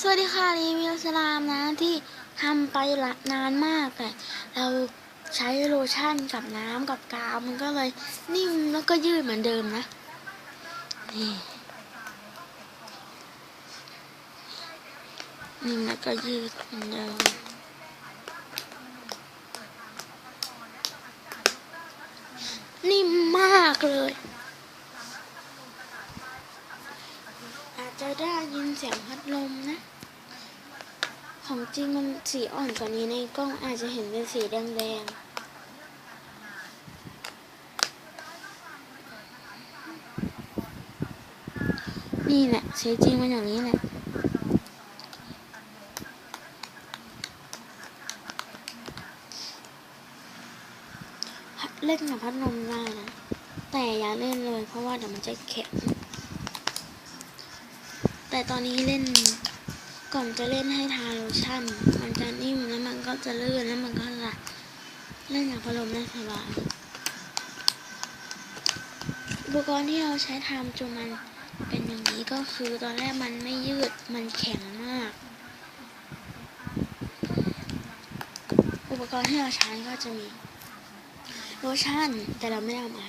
สวัสดีค่ะรีวิวสลามนะที่ทำไปละนานมากแต่เราใช้โลชั่นกับน้ำกับกาวมันก็เลยนิ่มแล้วก็ยืดเหมือนเดิมนะนี่นิ่มแล้วก็ยืดเหมือนเดิมนิ่มมากเลย อา จะได้ยินเสียงพัดลมนะ ของจริงมันสีอ่อนกว่านี้ในกล้องอาจจะเห็นเป็นสีแดงๆนี่แหละใช้จริงมันอย่างนี้แหละ เล่นกับพัดลมได้นะ แต่อย่าเล่นเลยเพราะว่าเดี๋ยวมันจะแข็ง แต่ตอนนี้เล่นก่อนจะเล่นให้ทาโลชั่น มันจะนิ่มแล้วมันก็จะลื่นแล้วมันก็จะเล่นกับพัดลมได้สบายอุปกรณ์ที่เราใช้ทำจนมันเป็นอย่างนี้ก็คือตอนแรกมันไม่ยืดมันแข็งมาก อุปกรณ์ที่เราใช้ก็จะมีโลชั่นแต่เราไม่ได้เอามา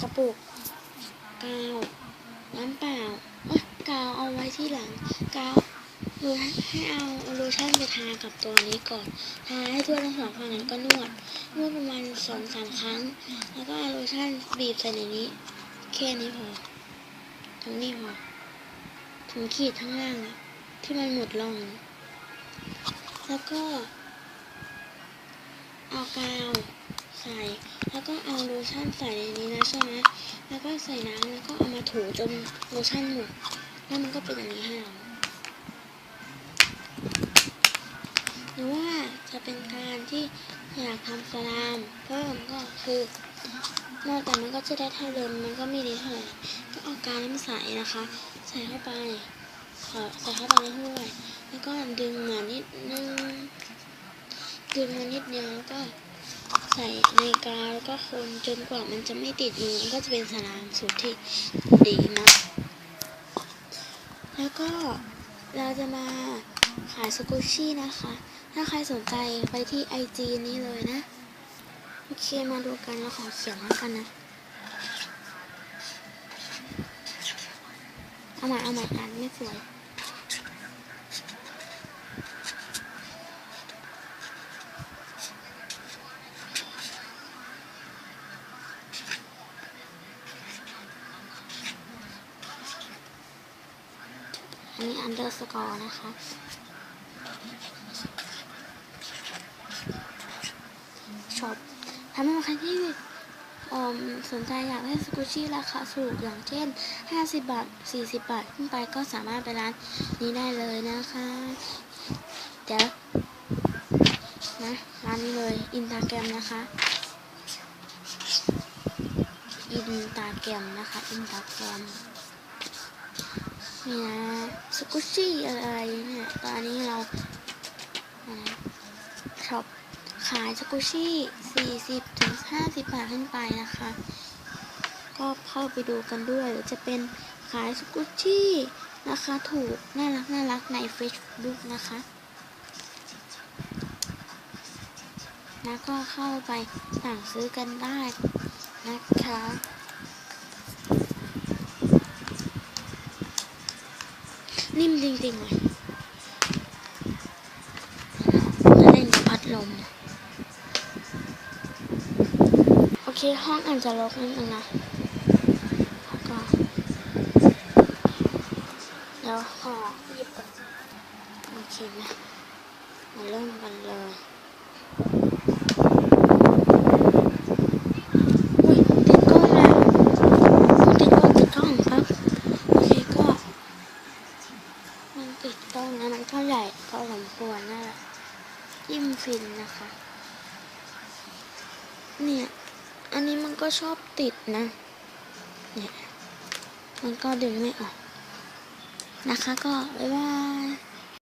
กระปุกกาวน้ำเปล่าเาวเอาไว้ที่หลัง กาวหรือให้เอาโลชั่นไปทากับตัวนี้ก่อน ทาให้ทั่วทั้งสองฝั่งแล้วก็นวด นวดประมาณสองสามครั้ง แล้วก็เอาโลชั่นบีบใส่ในนี้ แค่นี้พอถึงนี่พอถึงขีดข้างล่างที่มันหมดร่องแล้วก็ เอากาวใส่ แล้วก็เอาโลชั่นใส่ในนี้นะใช่ไหมแล้วก็ใส่น้ำแล้วก็เอามาถูจนโลชั่นหมด แล้วมันก็เป็นอย่างนี้ให้เราหรือว่าจะเป็นการที่อยากทำสลามเพิ่มก็คือนอกจากมันก็จะได้เท่าเดิมมันก็ไม่ดีเท่าไหร่ก็เอากาวน้ำใสนะคะ ใส่เข้าไปขอใส่เข้าไปในถ้วยแล้วก็ดึงมานิดนึงดึงมานิดเดียวแล้วก็ใส่ในกาวแล้วก็คนจนกว่ามันจะไม่ติดมือมันก็จะเป็นสลามสูตรที่ดีมาก แล้วก็เราจะมาขายสกุชชี่นะคะ ถ้าใครสนใจไปที่ไอจีนี้เลยนะ โอเคมาดูกันแล้วขอเขียนแล้วกันนะ เอาใหม่เอาใหม่อ่านไม่สวย อันนี้อันเดอร์สกอร์นะคะช็อปถ้ามีใครที่สนใจอยากได้สกุชชี่ราคาถูกอย่างเช่น 50 บาท 40 บาท ขึ้นไปก็สามารถไปร้านนี้ได้เลยนะคะ เดี๋ยวนะร้านนี้เลยอินตาแกรมนะคะอินตาแกรมนะคะอินตาแกรม นี่นะสกุชชี่อะไรเนี่ยตอนนี้เราช็อปขายสกุชชี่40ถึง50บาทขึ้นไปนะคะ ก็เข้าไปดูกันด้วยหรือจะเป็นขายสกุชชี่ราคาถูก น่ารักน่ารักใน Facebook นะคะแล้วก็เข้าไปสั่งซื้อกันได้นะคะ จริงๆเลยเล่นกับพัดลม โอเค ห้องอาจจะรกนิดนึงนะแล้วก็เดี๋ยวขอหยิบโอเคนะมาเริ่มกันเลยติดกล้องแล้วติดกล้องติดกล้องครับโอเคก็ มันติดกล้อง นะมันก็ใหญ่พอสมควรนั่นแหละยิ้มฟินนะคะ เนี่ย อันนี้มันก็ชอบติดนะ เนี่ย มันก็ดึงไม่ออก นะคะก็ บ๊ายบาย